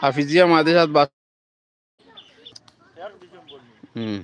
হাফিজিয়া মাদ্রাসাত বাস হুম।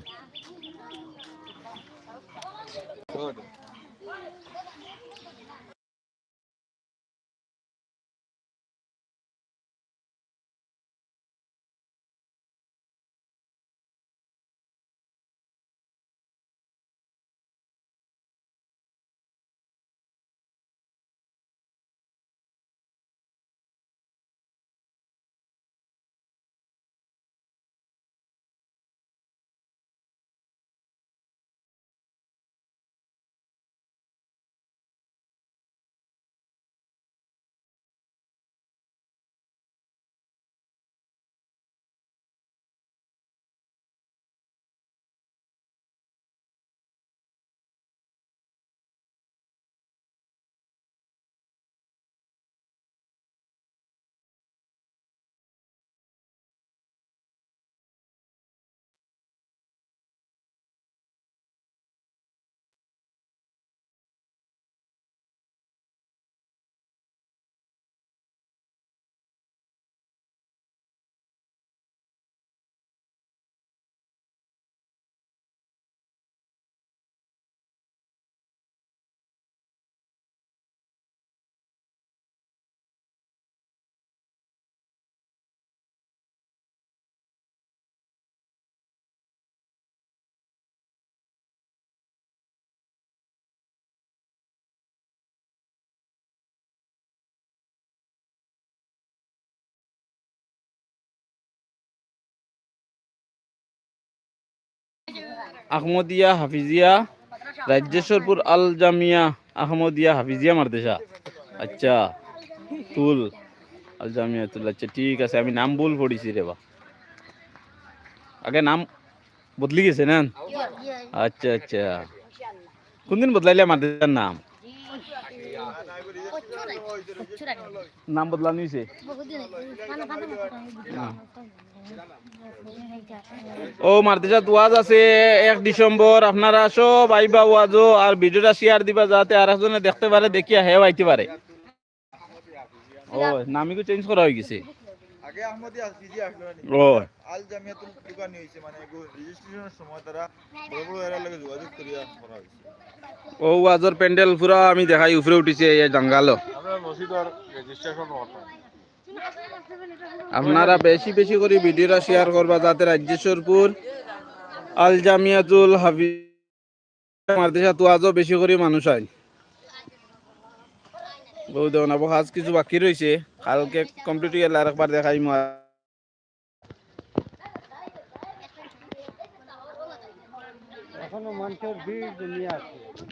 আহমদিয়া, হাফিজিয়া, রাজ্যেশ্বরপুর আল জামিয়া আহমদিয়া, হাফিজিয়া মাদ্রাসা। আচ্ছা তুল আল জামিয়া তুল। আচ্ছা ঠিক আছে, আমি নাম ভুল পড়িছি রে বা। আগে নাম বদলি গেছে না? আচ্ছা আচ্ছা। কোনদিন বদলাইলে মাদ্রাসার নাম? নাম বদলানো হয়েছে? ও মাদ্রাসাত ওয়াজ আছে এক ডিসেম্বর। আপনারা সব আইবা ওয়াজও আর ভিডিওটা শেয়ার দিবা যাতে আর একজনে দেখতে পারে দেখিয়া হেও আইতে পারে। ও নামিকে চেঞ্জ করা হয়ে গেছে। আগে আহমদি আসিজি আসলো না ও। আল জামিয়াতুল দোকানি হইছে মানে রেজিস্ট্রেশনের সময় তারা বড় বড় এরা লাগে যোগাযোগ করিয়া করা হইছে ও ওয়াজর প্যান্ডেল পুরা আমি দেখাই উপরে উঠিছে এই জাঙ্গালো। আমরা মসজিদের রেজিস্ট্রেশন করতাম আপনারা বেশি বেশি করে ভিডিওটা শেয়ার করবা যাতে রাজ্যেশ্বরপুর আল জামিয়াতুল হাফিজ মাদ্রাসা তো আজও বেশি করে মানুষ আয় বহু দেওয়া না আজ কিছু বাকি রয়েছে কালকে কমপ্লিট হয়ে গেলে আরেকবার দেখাই মা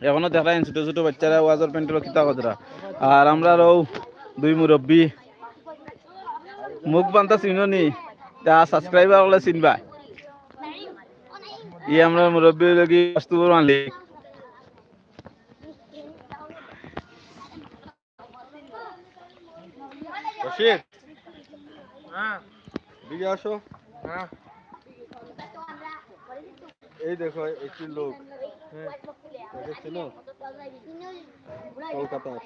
এখনও দেখাই ছোট ছোট বাচ্চারা ওয়াজর প্যান্টের কিতা কতরা আর আমরা রও দুই মুরব্বী মুখ বান্তা চিনি যা সাবস্ক্রাইবার হলে চিনবা। ই আমরা মুরব্বী লাগি বস্তুপুর মালিক রশিদ। হ্যাঁ দিকে আসো। হ্যাঁ এই দেখো একটি লোক। হ্যাঁ কলকাতার।